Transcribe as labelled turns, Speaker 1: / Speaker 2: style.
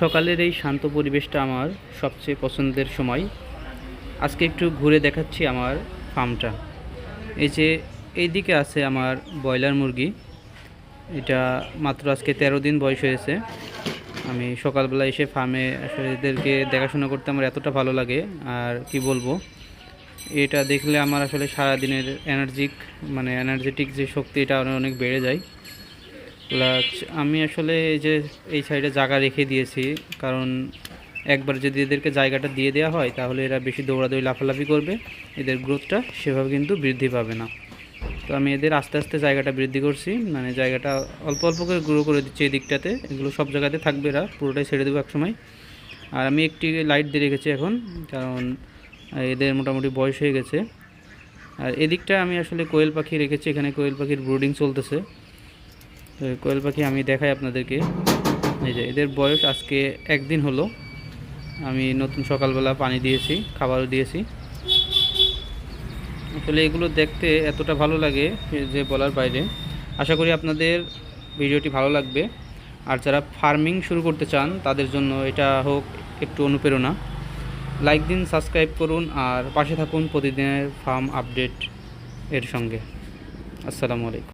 Speaker 1: সকালের এই শান্ত পরিবেশটা আমার সবচেয়ে পছন্দের সময়। আজকে একটু ঘুরে দেখাচ্ছি আমার ফার্মটা। এই যে এই দিকে আছে আমার ব্রয়লার মুরগি। এটা মাত্র আজকে তেরো দিন বয়স হয়েছে। আমি সকালবেলা এসে ফার্মে আসলে এদেরকে দেখাশোনা করতে আমার এতটা ভালো লাগে, আর কি বলব? এটা দেখলে আমার আসলে সারাদিনের এনার্জিক মানে এনার্জেটিক যে শক্তি, এটা অনেক বেড়ে যায়। প্লাস আমি আসলে এই যে এই সাইডে জায়গা রেখে দিয়েছি, কারণ একবার যদি এদেরকে জায়গাটা দিয়ে দেওয়া হয়, তাহলে এরা বেশি দৌড়াদৌড়ি লাফালাফি করবে, এদের গ্রোথটা সেভাবে কিন্তু বৃদ্ধি পাবে না। তো আমি এদের আস্তে আস্তে জায়গাটা বৃদ্ধি করছি মানে জায়গাটা অল্প অল্প করে গ্রো করে দিচ্ছি এই দিকটাতে, এগুলো সব জায়গাতে থাকবে এরা, পুরোটাই ছেড়ে দেবো একসময়। আর আমি একটি লাইট দিয়ে রেখেছি এখন, কারণ এদের মোটামুটি বয়স হয়ে গেছে। আর এদিকটা আমি আসলে কোয়েল পাখি রেখেছি, এখানে কোয়েল পাখির ব্রুডিং চলতেছে। কোয়েল পাখি আমি দেখাই আপনাদেরকে। এই যে, এদের বয়স আজকে একদিন হলো। আমি নতুন সকালবেলা পানি দিয়েছি, খাবারও দিয়েছি। আসলে এগুলো দেখতে এতটা ভালো লাগে যে বলার বাইরে। আশা করি আপনাদের ভিডিওটি ভালো লাগবে। আর যারা ফার্মিং শুরু করতে চান, তাদের জন্য এটা হোক একটু অনুপ্রেরণা। লাইক দিন, সাবস্ক্রাইব করুন, আর পাশে থাকুন প্রতিদিনের ফার্ম আপডেট এর সঙ্গে। আসসালামু আলাইকুম।